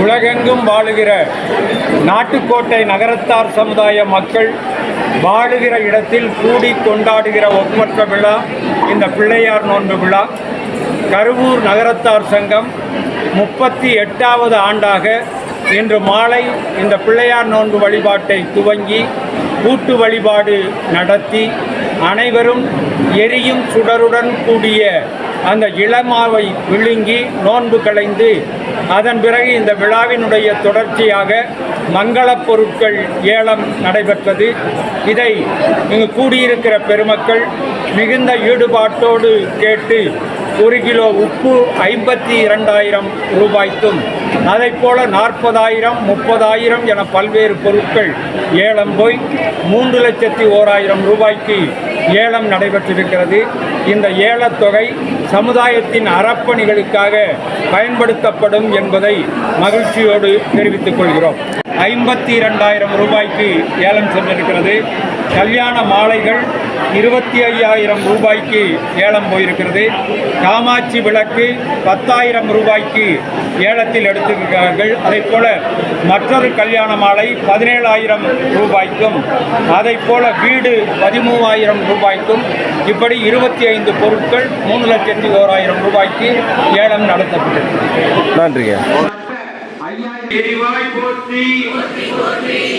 உலகெங்கும் வாழுகிற நாட்டுக்கோட்டை நகரத்தார் சமுதாய மக்கள் வாழுகிற இடத்தில் கூடி கொண்டாடுகிற ஒப்பற்ற விழா இந்த பிள்ளையார் நோன்பு விழா. கருவூர் நகரத்தார் சங்கம் முப்பத்தி எட்டாவது ஆண்டாக இன்று மாலை இந்த பிள்ளையார் நோன்பு வழிபாட்டை துவங்கி கூட்டு வழிபாடு நடத்தி அனைவரும் எரியும் சுடருடன் கூடிய அந்த இளமாவை விழுங்கி நோன்பு களைந்து அதன் பிறகு இந்த விழாவினுடைய தொடர்ச்சியாக மங்களப் பொருட்கள் ஏலம் நடைபெற்றது. இதை இங்கு கூடியிருக்கிற பெருமக்கள் மிகுந்த ஈடுபாட்டோடு கேட்டு ஒரு கிலோ உப்பு ஐம்பத்தி இரண்டாயிரம் ரூபாய்க்கும் அதைப் போல நாற்பதாயிரம் முப்பதாயிரம் என பல்வேறு பொருட்கள் ஏலம் போய் மூன்று லட்சத்தி ஓராயிரம் ரூபாய்க்கு ஏலம் நடைபெற்றிருக்கிறது. இந்த ஏலத்தொகை சமுதாயத்தின் அறப்பணிகளுக்காக பயன்படுத்தப்படும் என்பதை மகிழ்ச்சியோடு தெரிவித்துக் கொள்கிறோம். ஐம்பத்தி இரண்டாயிரம் ரூபாய்க்கு ஏலம் சென்றிருக்கிறது. கல்யாண மாலைகள் இருபத்தி ஐயாயிரம் ரூபாய்க்கு ஏலம் போயிருக்கிறது. காமாட்சி விளக்கு பத்தாயிரம் ரூபாய்க்கு ஏலத்தில் எடுத்திருக்கிறார்கள். அதைப் போல மற்றொரு கல்யாண மாலை பதினேழாயிரம் ரூபாய்க்கும் அதைப் போல வீடு பதிமூவாயிரம் ரூபாய்க்கும் இப்படி இருபத்தி ஐந்து பொருட்கள் மூணு லட்சத்தி ஓராயிரம் ரூபாய்க்கு ஏலம் நடத்தப்பட்டது நன்றிங்க. எரிவாய் போற்றி.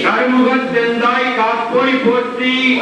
கருமுகத் தெந்தாய் காப்போய் போற்றி.